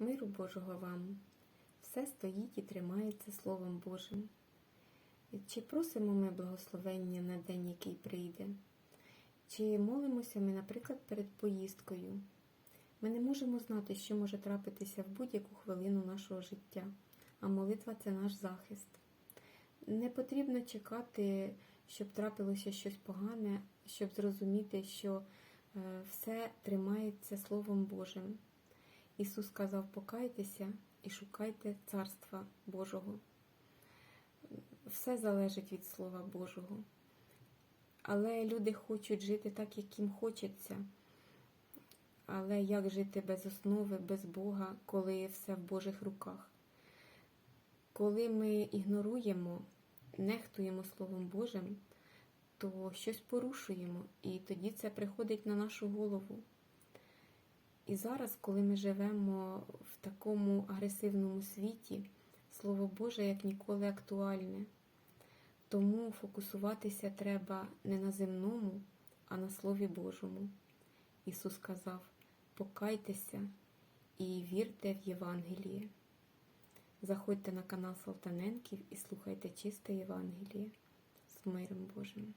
Миру Божого вам. Все стоїть і тримається Словом Божим. Чи просимо ми благословення на день, який прийде? Чи молимося ми, наприклад, перед поїздкою? Ми не можемо знати, що може трапитися в будь-яку хвилину нашого життя, а молитва це наш захист. Не потрібно чекати, щоб трапилося щось погане, щоб зрозуміти, що е, все тримається Словом Божим. Ісус сказав: покайтеся і шукайте Царства Божого. Все залежить від Слова Божого. Але люди хочуть жити так, як їм хочеться. Але як жити без основи, без Бога, коли все в Божих руках? Коли ми ігноруємо, нехтуємо Словом Божим, то щось порушуємо, і тоді це приходить на нашу голову. І зараз, коли ми живемо в такому агресивному світі, Слово Боже як ніколи актуальне. Тому фокусуватися треба не на земному, а на Слові Божому. Ісус сказав: покайтеся і вірте в Євангеліє. Заходьте на канал Салтаненків і слухайте чисте Євангеліє з миром Божим.